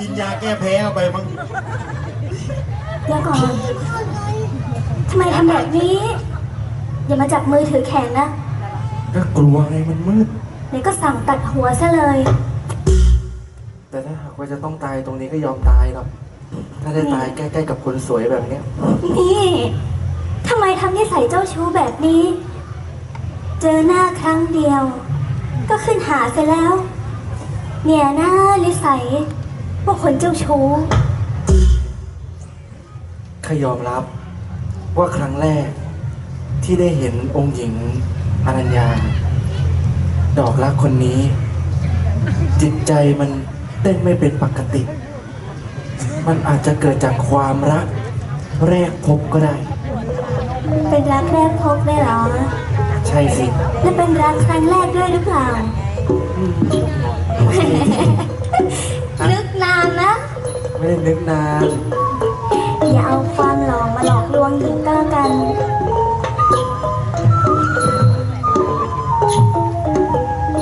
กินยาแก้แพ้เอาไปมั้งเดี๋ยวก่อนทำไมทำแบบนี้ อย่ามาจับมือถือแขนนะ ก็กลัวไงมันมืด เดี๋ยวก็สั่งตัดหัวซะเลย แต่ถ้าหากว่าจะต้องตายตรงนี้ก็ยอมตายหรอกถ้าได้ตายใกล้ๆกับคนสวยแบบเนี้ย นี่ทำไมทำนิสัยเจ้าชู้แบบนี้ เจอหน้าครั้งเดียว ก็ขึ้นหาเสียแล้ว เนี่ยหน้านิสัย พวกคนเจ้าชู้ ข้ายอมรับว่าครั้งแรกที่ได้เห็นองค์หญิงอนัญญา ดอกรักคนนี้ จิตใจมันเต้นไม่เป็นปกติ มันอาจจะเกิดจากความรัก แรกพบก็ได้ เป็นรักแรกพบเลยเหรอ ใช่สิและเป็นรักครั้งแรกด้วยหรือเปล่า นึกนานนะ ไม่ได้นึกนาน อย่าเอาความหลอกมาหลอกลวงหญิงก็แล้วกัน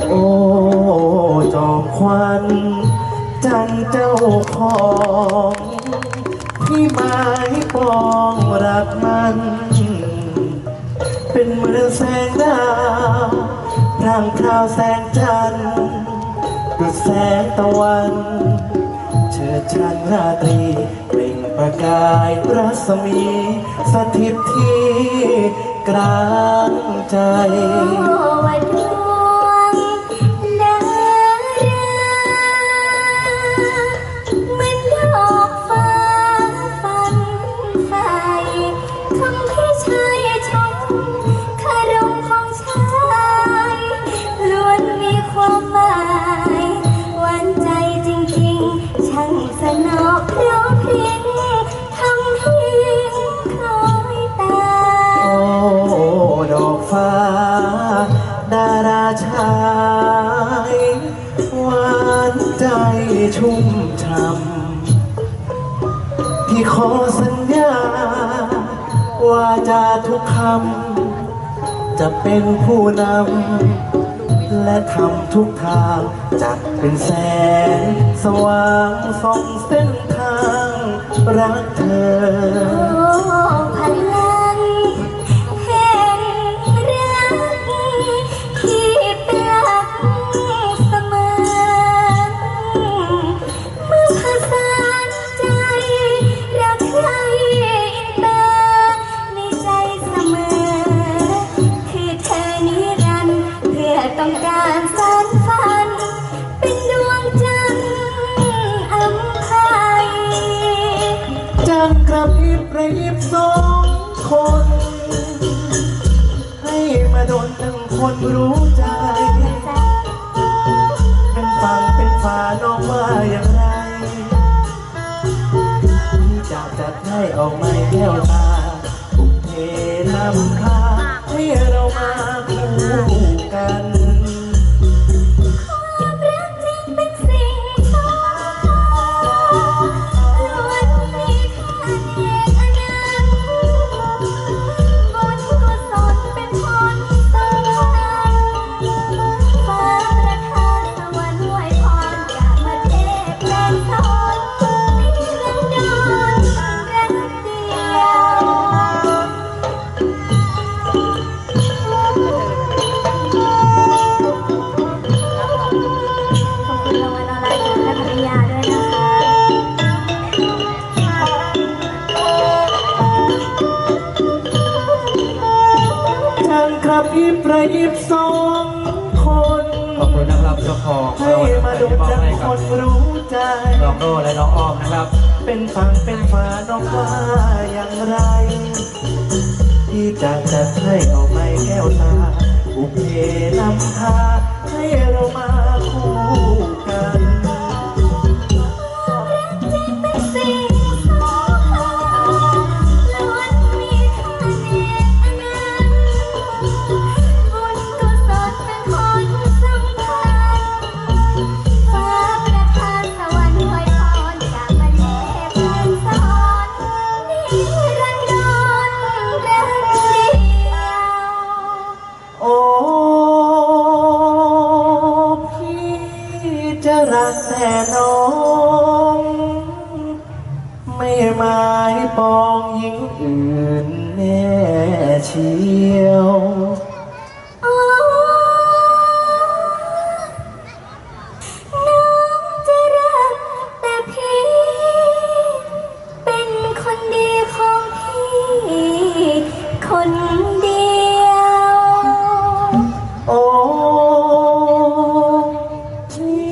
โอ้จอมควันจันเจ้าของที่หมายปองรักมัน เป็นเหมือนแสงดาวร่างคราวแสงจันทร์ดุจแสงตะวัน เชิดชันราตรีเปล่งประกายรัศมี สถิตที่กลางใจ วัน นอกเพราะเพริงทำให้คอยตา โอ้ดอกฟ้า ดาราชายหวานใจชุ่มช่ำพี่ขอสัญญา ว่าจะทุกคำจะเป็นผู้นำ และทำทุกทางจะเป็นแสง สว่างส่องเส้นทาง รักเธอ การสานฝัน เป็นดวงจันทร์อำไพจังกระพริบระยิบสองคน ให้มาโดนทั้งคนรู้ใจเป็นฟังเป็นฝาน้องว่าอย่างไรที่จะจัดให้ออกไม่แก้วตาบุกเพนำพาให้เรามาคู่กัน ยิบระยิบสองคน ขอบคุณนะครับเจ้าของให้มาดนมอบทั้งให้คนรู้ใจ น้องโน่และน้องอ้อมนะครับ เป็นฝังเป็นฝาน้องว่าอย่างไร ที่จะจัดให้เอาไม้แก้วตา อุเพนำพา เชียว อ๋อน้องจะรักแต่พี่ เป็นคนดีของพี่ คนเดียว โอ้ที่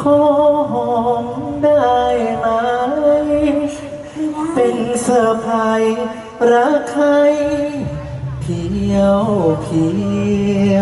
ขอหอมได้ไหม เป็นเซอร์ไพรส์รักใคร 飘飘。